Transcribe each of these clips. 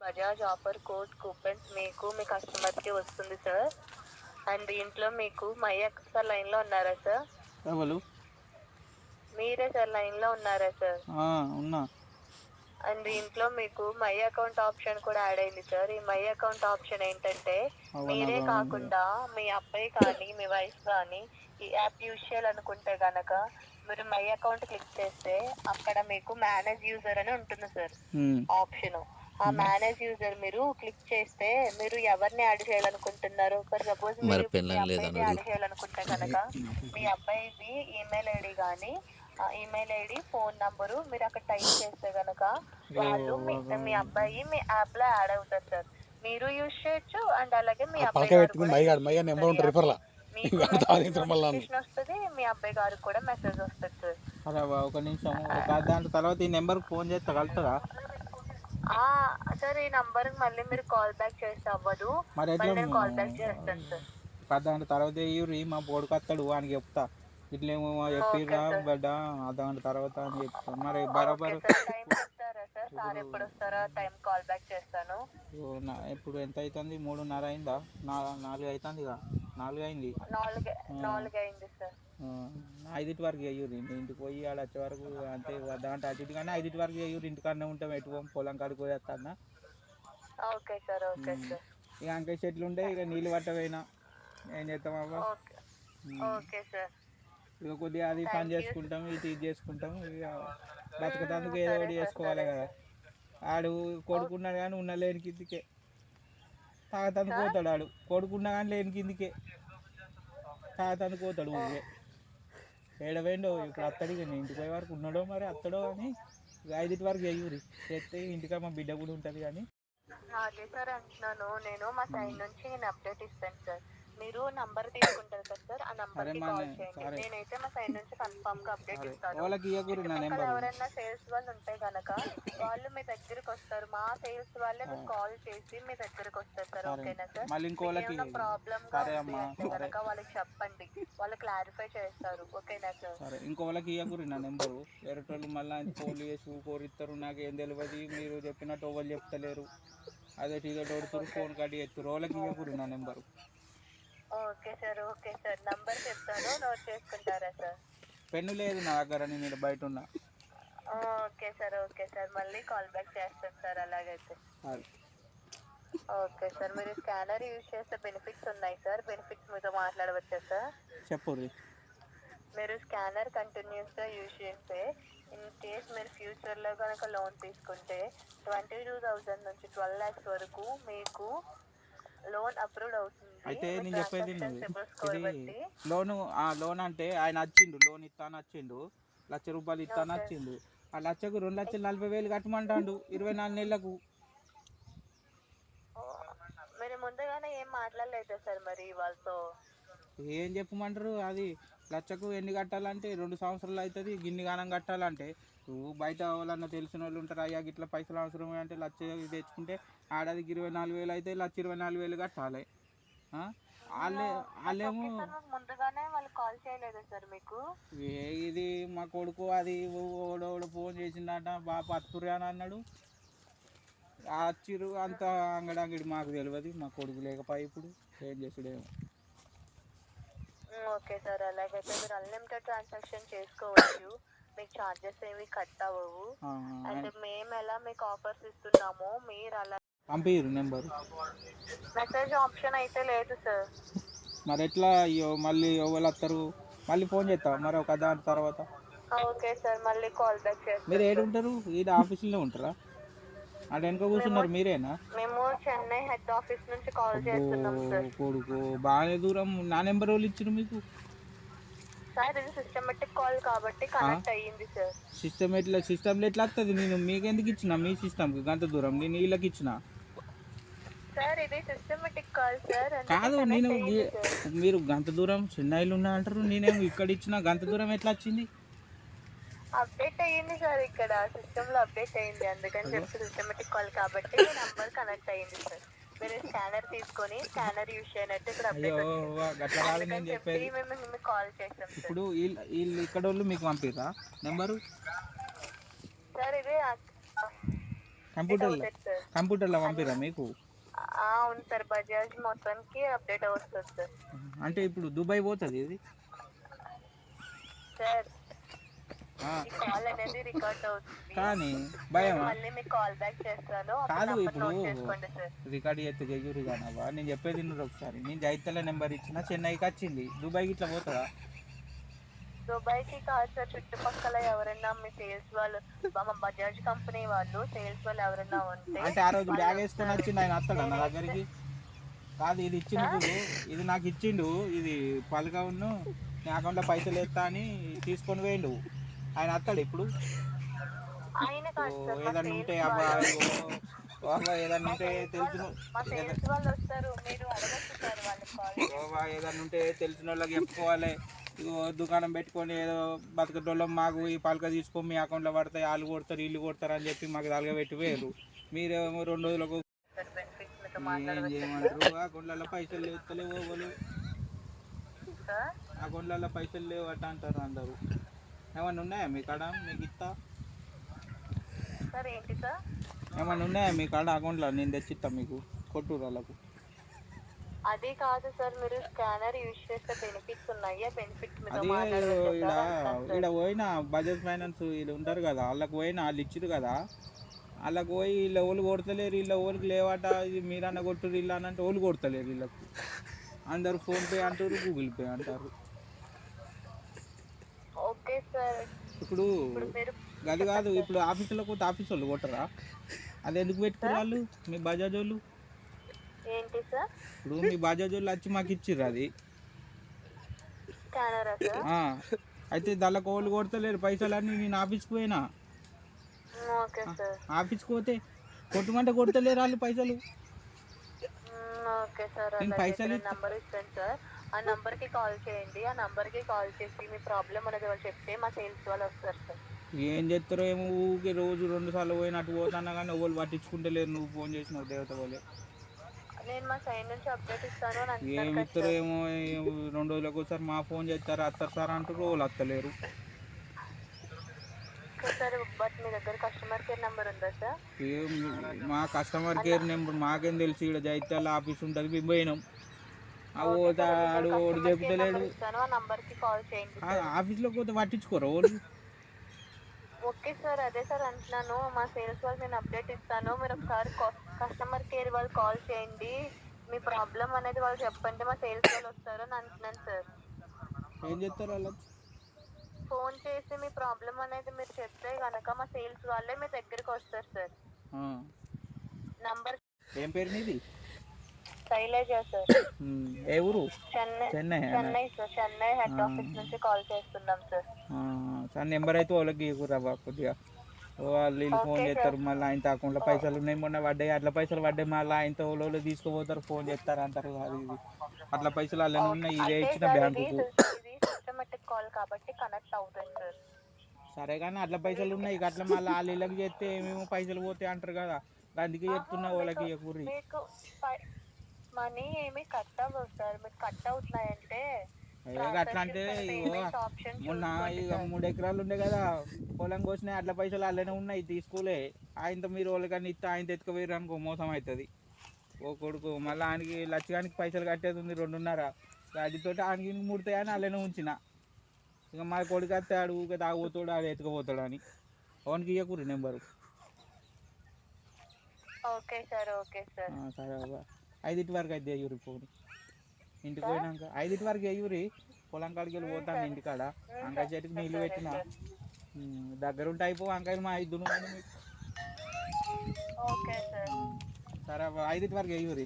Bajaj offer code coupons మీకు మీ కస్టమర్కి వస్తుంది సార్. అండ్ దీంట్లో మీకు మై సార్ లైన్లో ఉన్నారా సార్? ఎవరు? మీరే సార్ లైన్లో ఉన్నారా సార్? ఉన్నా. అండ్ దీంట్లో మీకు మై అకౌంట్ ఆప్షన్ కూడా యాడ్ అయింది సార్. ఈ మై అకౌంట్ ఆప్షన్ ఏంటంటే మీరే. కాకుండా మీ అబ్బాయి కానీ మీ వైఫ్ కానీ ఈ యాప్ యూజ్ చేయాలనుకుంటే గనక మీరు మై అకౌంట్ క్లిక్ చేస్తే అక్కడ మీకు మేనేజ్ యూజర్ అని ఉంటుంది సార్. ఆప్షన్. ఆ మేనేజ్ యూజర్ మీరు క్లిక్ చేస్తే మీరు ఎవరిని యాడ్ చేయాలనుకుంటున్నారు? ఫర్ సపోజ్ మరి అబ్బాయిని. యాడ్ చేయాలనుకుంటే కనుక మీ అబ్బాయిది ఈమెయిల్ ఐడి కానీ ఆ ఈమెయిల్ ఐడి ఫోన్ నంబరు మీరు అక్కడ టైప్ చేస్తే గనక వాళ్ళు మీ మీ అబ్బాయి మీ యాప్లో యాడ్ అవుతారు సార్ మీరు యూజ్ చేయొచ్చు అండ్ అలాగే మీ అబ్బాయి నెంబర్ ఉంటుంది రిఫర్లా వస్తుంది మీ అబ్బాయి గారికి కూడా మెసేజ్ వస్తుంది సార్ ఒక నిమిషం దాని తర్వాత ఈ నెంబర్కి ఫోన్ చేస్తే కలుతుందా ఆ సార్ ఈ నంబర్ మళ్ళీ మీరు కాల్ బ్యాక్ చేస్తే అవ్వదు. మరి నేను కాల్ బ్యాక్ చేస్తాను సార్. దాని తర్వాత ఇవ్వరు మా బోర్డుకి వస్తాడు వానికి చెప్తా. ఇట్లేమో చెప్పిర్రా బిడ్డ దాని తర్వాత అని చెప్తా. మరి బరాబర్ ఇప్పుడు ఎంత అవుతుంది మూడున్నర అయిందా? నాలుగు అవుతుంది నాలుగు అయింది? నాలుగు అయింది సార్. ఐదింటి వరకు అయ్యూరు ఇంటికి పోయి ఆడ వచ్చే వరకు అంతే దాంట్లో అటు ఇటు కానీ ఐదింటి వరకు అయ్యూరు ఇంటికాడనే ఉంటాం ఎటు పోం, పొలం కాడికి పోయేస్తానా ఓకే సార్ ఓకే సార్. ఇక అంకే చెట్లు ఉండే ఇక నీళ్ళు పట్టపోయినా. ఏం చేస్తాం అవ్వ ఓకే. సార్. ఇక కొద్దిగా అది పని చేసుకుంటాం ఇటు ఇది చేసుకుంటాం. ఇక బతకటానికి ఏదో ఒకటి చేసుకోవాలి కదా. ఆడు కొడుకున్నాడు కానీ ఉన్న లేని కిందికే తాగతానికి పోతాడు ఆడు. కొడుకున్నా కానీ లేని కిందికే. తాగతానికి పోతాడు ఊరికే. ఏడవేండో? ఇప్పుడు అత్తడి నేను ఇంటికి పోయే వరకు ఉన్నాడో మరి అత్తడో అని ఐదింటి వరకు చేయూరి చేస్తే ఇంటికా మా బిడ్డ కూడా ఉంటుంది కానీ. అదే సార్ అంటున్నాను. నేను మా సైడ్ నుంచి నేను అప్డేట్ ఇస్తాను సార్. మీరు నంబర్ తీసుకుంటారు కదా సార్ ఆ నంబర్కి కాల్ చేయండి. నేనైతే మా సైడ్ నుంచి కన్ఫర్మ్గా అప్డేట్ ఇస్తాను. నెంబర్ ఎవరైనా సేల్స్ వాళ్ళు ఉంటే గనక వాళ్ళు మీ దగ్గరికి వస్తారు. మా సేల్స్ వాళ్ళే మీకు కాల్ చేసి మీ దగ్గరికి వస్తారు సార్. ఓకేనా సార్ మళ్ళీ ఇంకోళ్ళకి సరే గనక వాళ్ళకి చెప్పండి. వాళ్ళు క్లారిఫై చేస్తారు. ఓకేనా సార్ సరే. ఇంకో వాళ్ళకి ఇవ్వకూరి నా నెంబరు వేరే వాళ్ళు మళ్ళీ ఫోన్లు చేసి కోరిస్తారు నాకు ఏం తెలియదు మీరు చెప్పినట్టు ఎవరు చెప్తలేరు. అదే కొడుతురు ఫోన్ కట్టి ఎత్తురు వాళ్ళకి ఇవ్వకూరి నా number okay sir okay sir. Number చెప్తాను నోట్ చేసుకుంటారా సార్? పెన్ను లేదు నా దగ్గర నేను బయట ఉన్నా. Okay sir okay sir. మళ్ళీ కాల్ బ్యాక్ చేస్తాను సార్ అలాగైతే. ఓకే సార్ మీరు స్కానర్ యూజ్ చేస్తే బెనిఫిట్స్ ఉన్నాయి సార్. బెనిఫిట్స్ మీతో మాట్లాడవచ్చా సార్? చెప్పుర్రి మీరు స్కానర్ కంటిన్యూస్గా యూజ్ చేస్తే ఇన్ కేస్ మీరు ఫ్యూచర్లో కనుక లోన్ తీసుకుంటే ట్వంటీ టూ థౌజండ్ నుంచి ట్వెల్వ్ ల్యాక్స్ వరకు మీకు లోన్ అప్రూవ్ అవుతుంది. అయితే నేను చెప్పేది ఇది లోను ఆ లోన్ అంటే ఆయన వచ్చిండు లోన్ ఇస్తాను వచ్చిండు లక్ష రూపాయలు ఇస్తాను వచ్చిండు ఆ లక్షకు రెండు లక్షలు నలభై వేలు కట్టమంటాడు ఇరవై నాలుగు నెలలకు. మీరు ముందుగానే ఏం మాట్లాడలేదు సార్ మరి వాళ్ళతో? ఏం చెప్పమంటారు అది లక్షకు ఎన్ని కట్టాలంటే రెండు సంవత్సరాలు అవుతుంది గిన్ని గానం కట్టాలంటే. నువ్వు బయట వాళ్ళన్నా తెలిసిన వాళ్ళు ఉంటారు? అయ్యా గిట్ల పైసలు అవసరం అంటే లక్ష తెచ్చుకుంటే ఆడదికి ఇరవై నాలుగు వేలు అయితే లక్ష ఇరవై నాలుగు వేలు కట్టాలి? వాళ్ళే వాళ్ళేమో ముందుగానే వాళ్ళు కాల్ చేయలేదు సార్ మీకు. ఏ ఇది మా కొడుకు అది ఓడోడు ఫోన్ చేసిండట బాగా పత్తురే అని అన్నాడు. వచ్చిర్రు అంత అంగడంగిడి మాకు తెలియదు మా కొడుకు లేకపోయి ఇప్పుడు ఏం చేసుడేమో. ఓకే సార్ అలాగైతే మీరు అన్లిమిటెడ్ ట్రాన్సాక్షన్ చేసుకోవచ్చు. మీకు ఛార్జెస్ ఏమి కట్ అవ్వవు. అండ్ మేము ఎలా మీకు ఆఫర్స్ ఇస్తున్నామో మీరు అలా పంపిర్రు నెంబర్. మెసేజ్ ఆప్షన్ అయితే లేదు సార్ మరి ఎట్లా అయ్యో మళ్ళీ ఎవరు వస్తారు? మళ్ళీ ఫోన్ చేస్తా మరి ఒక దాని తర్వాత? ఓకే సార్ మళ్ళీ కాల్ బ్యాక్ చేస్తాం మీరు ఏడు ఉంటారు? ఈడ ఆఫీసులో ఉంటారా? అటు వెనక కూర్చున్నారు మీరేనా? మేము చెన్నై హెడ్ ఆఫీస్ నుంచి కాల్ చేస్తున్నాం సార్ కొడుకు బాగానే దూరం. నా నెంబర్ వాళ్ళు ఇచ్చారు మీకు? సార్ ఇది సిస్టమేటిక్ కాల్ కాబట్టి కనెక్ట్ అయ్యింది సార్. సిస్టమ్ ఎట్లా సిస్టమ్లో ఎట్లా వస్తుంది నేను? మీకెందుకు ఇచ్చిన? మీ సిస్టమ్కి గంత దూరం. నేను వీళ్ళకి ఇచ్చిన? సార్ ఇది సిస్టమేటిక్ కాల్ సార్. కాదు నేను మీరు గంత దూరం చెన్నైలో ఉన్నా అంటారు నేనేమో ఇక్కడ ఇచ్చిన గంత దూరం ఎట్లా వచ్చింది? అప్డేట్ అయ్యింది సార్ ఇక్కడ. సిస్టమ్లో అప్డేట్ అయ్యింది అందుకని చెప్పి సిస్టమేటిక్ కాల్ కాబట్టి నంబర్ కనెక్ట్ అయ్యింది సార్. మీరు స్కానర్ తీసుకొని స్కానర్ యూజ్ చేయనట్టు ఇక్కడ అయ్యో గట్లా కాదు నేను చెప్పేది. మేము మీకు కాల్ చేసాం సార్ ఇప్పుడు వీళ్ళు వీళ్ళు ఇక్కడ వాళ్ళు మీకు పంపిర్రా నెంబరు సార్ ఇది కంప్యూటర్లో అవుతుంది సార్ కంప్యూటర్లో పంపిరా మీకు? ఆ, అవును సార్ బజాజ్ మొత్తానికి అప్డేట్ వస్తుంది సార్ అంటే ఇప్పుడు దుబాయ్ పోతుంది ఇది? సార్ కాల్ అనేది రికార్డ్ అవుతుంది. కానీ భయం మళ్ళీ మీకు కాల్ బ్యాక్ చేస్తాను. కాదు ఇప్పుడు రికార్డ్ చేస్తే చెయ్యూరి కానవా నేను చెప్పేది విన్నారు ఒకసారి. నేను జైతల నెంబర్ ఇచ్చిన చెన్నైకి వచ్చింది. దుబాయ్కి ఇట్లా పోతుందా దుబాయ్కి కాదు సార్ చుట్టుపక్కల ఎవరైనా మీ సేల్స్ వాళ్ళు మా బజాజ్ కంపెనీ వాళ్ళు సేల్స్ వాళ్ళు ఎవరైనా ఉంటే అంటే ఆ రోజు బ్యాగ్ వేసుకొని వచ్చిండు ఆయన వస్తాడు నా దగ్గరికి? కాదు ఇది ఇచ్చిండు చూడు. ఇది నాకు ఇచ్చిండు. ఇది పలక ఉన్ను నా అకౌంట్లో పైసలు వేస్తా అని తీసుకొని పోయిండు. ఆయన వస్తాడు ఇప్పుడు ఏదన్నా ఉంటే అబ్బా ఏదన్నా ఉంటే తెలుసు ఓవా ఏదన్నా ఉంటే తెలిసిన. వాళ్ళకి చెప్పుకోవాలి. ఇగో దుకాణం పెట్టుకొని ఏదో బతకటోళ్ళం మాకు ఈ పలక తీసుకొని మీ అకౌంట్లో పడతాయి వాళ్ళు కొడతారు వీళ్ళు కొడతారు అని చెప్పి మాకు తలగా పెట్టి పోయారు మీరేమో రెండు రోజులకు ఏం చేయమంటారు? అకౌంట్లలో పైసలు లేవుతలేవు వాళ్ళు అకౌంట్లలో పైసలు లేవు అట్ట అంటారు అందరూ. ఏమన్నా ఉన్నాయా మీ కాడ? మీకు ఇస్తా ఏమన్నా ఉన్నాయా మీ కాడ అకౌంట్లో? నేను తెచ్చిస్తా మీకు కొట్టు వాళ్ళకు అది కాదు సార్ మీరు స్కానర్ యూజ్ చేస్తే బెనిఫిట్స్ ఉన్నాయా. బెనిఫిట్స్ అదే సార్. పోయిన బజాజ్ ఫైనాన్స్ వీళ్ళు ఉంటారు కదా వాళ్ళకి పోయిన వాళ్ళు ఇచ్చిరు కదా వాళ్ళకి పోయి వీళ్ళ ఓళ్ళు కొడతలేరు వీళ్ళ ఓళ్ళకి లేవట ఇది మీరన్న కొట్టురు వీళ్ళు అని అంటే ఓళ్ళు కొడతలేరు వీళ్ళకు. అందరు ఫోన్పే అంటారు గూగుల్ పే అంటారు. ఇప్పుడు గది కాదు ఇప్పుడు ఆఫీసులో పోతే ఆఫీస్ వాళ్ళు కొట్టరా? అది ఎందుకు పెట్టుకున్నారు వాళ్ళు? మీ బజాజ్ వాళ్ళు ఏంటి సార్? ఇప్పుడు మీ బజాజ్ వాళ్ళు వచ్చి మాకు ఇచ్చిర్రు అది. అయితే దానికి ఓళ్ళు కొడతలేరు పైసలు అన్నీ నేను ఆఫీస్కి పోయినా. ఆఫీస్కి పోతే కొట్టుమంటే కొడతలేరు వాళ్ళు పైసలు. Okay sir. నేను పైసలు ఆ నంబర్కి కాల్ చేయండి. ఆ నంబర్కి కాల్ చేసి మీ ప్రాబ్లం అనేది వాళ్ళు చెప్తే మా సేల్స్ వాళ్ళు వస్తారు సార్. ఏం చేస్తారో ఏమో ఊకే రోజు రెండు సార్లు పోయినట్టు పోతున్నా కానీ ఎవరు పట్టించుకుంటలేరు నువ్వు ఫోన్ చేసినావు దేవత వాళ్ళే నేను మా సైడ్ నుంచి అప్డేట్ ఇస్తాను అని ఏం అంటున్నారు కదా ఇస్తారో. ఏమో ఏమో రెండు రోజులకు ఒకసారి మా ఫోన్ చేస్తారు. అత్తరు సార్ అంటారు వాళ్ళు అత్తలేరు. ఓకే సార్ బట్ మీ దగ్గర కస్టమర్ కేర్ నెంబర్ ఉందా సార్? ఏం మా కస్టమర్ కేర్ నెంబర్ మాకేం తెలుసు. ఇక్కడ జైత్యాల ఆఫీస్ ఉంటుంది మేము పోయినాం. ఆడు ఓడి చెప్తలేడు. ఇస్తాను ఆ నంబర్కి కాల్ చేయండి ఆ ఆఫీస్లోకి పోతే పట్టించుకోరు వాళ్ళు ఓకే సార్ అదే సార్ అంటున్నాను. మా సేల్స్ వాళ్ళకి నేను అప్డేట్ ఇస్తాను. మీరు ఒకసారి కస్టమర్ కేర్ వాళ్ళు కాల్ చేయండి. మీ ప్రాబ్లం అనేది వాళ్ళు చెప్పండి. మా సేల్స్ వాళ్ళు వస్తారు అని అంటున్నాను సార్. ఏం చేస్తారు వాళ్ళు? ఫోన్ చేసి మీ ప్రాబ్లం అనేది మీరు చెప్తే కనుక మా సేల్స్ వాళ్ళే మీ దగ్గరికి వస్తారు సార్. నంబర్ ఏం పేరు నీది శైలజ సార్ ఏ ఊరు? Chennai. Chennai sir Chennai head. Office నుంచి కాల్ చేస్తున్నాం సార్. సార్ నెంబర్ అయితే వాళ్ళకి ఇవ్వరా కొద్దిగా. వాళ్ళు వీళ్ళు ఫోన్ చేస్తారు మళ్ళీ ఆయన అకౌంట్లో పైసలు ఉన్నాయి మొన్న పడ్డాయి అట్లా పైసలు పడ్డాయి మళ్ళీ ఆయనతో వాళ్ళు తీసుకుపోతారు ఫోన్ చేస్తారు అంటారు అది అట్లా పైసలు అలానే ఉన్నాయి ఇదే ఇచ్చిన బ్యాంకుకు. సిస్టమేటిక్ కాల్ కాబట్టి కనెక్ట్ అవుతుంది సార్. సరే కానీ అట్లా పైసలు ఉన్నాయి ఇక అట్లా మళ్ళీ వాళ్ళు ఇళ్ళకి చేస్తే ఏమేమో పైసలు పోతాయి అంటారు కదా. అందుకే చెప్తున్నా వాళ్ళకి మీకు మనీ ఏమి కట్ అవ్వవు సార్. మీకు కట్ అవుతున్నాయంటే అట్లా అంటే మొన్న ఇక మూడు ఎకరాలు ఉండే కదా పొలం కోసినాయి అట్లా పైసలు అలానే ఉన్నాయి తీసుకోలే ఆయనతో మీరు వాళ్ళకన్నా ఇస్తే ఆయన ఎత్తుకుపోయారు అనుకో మోసం అవుతుంది. ఓ కొడుకు మళ్ళీ ఆయనకి లచ్చగానికి పైసలు కట్టేది ఉంది రెండున్నర. వాటితో ఆయనకి ముడతాయని అలానే ఉంచిన. ఇక మా కొడుకు వస్తే ఆడు ఊకే తాగుపోతాడు ఆడు ఎత్తుకుపోతాడు అని. అవనికి ఇవ్వకూరి number. Okay sir okay sir. సరే బాబా ఐదింటి వరకు అయితే అయ్యూరి ఫోన్ ఇంటికి పోయినాక ఐదింటి వరకు అయ్యూరి పొలం కాడికి వెళ్ళి పోతాను ఇంటికాడ వంకాయ చెట్టుకి నీళ్ళు పెట్టిన. దగ్గర ఉంటే అయిపో వంకాయలు మా ఐదు సార్. ఐదింటి వరకు అయ్యూరి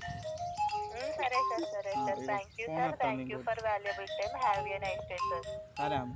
సరే సార్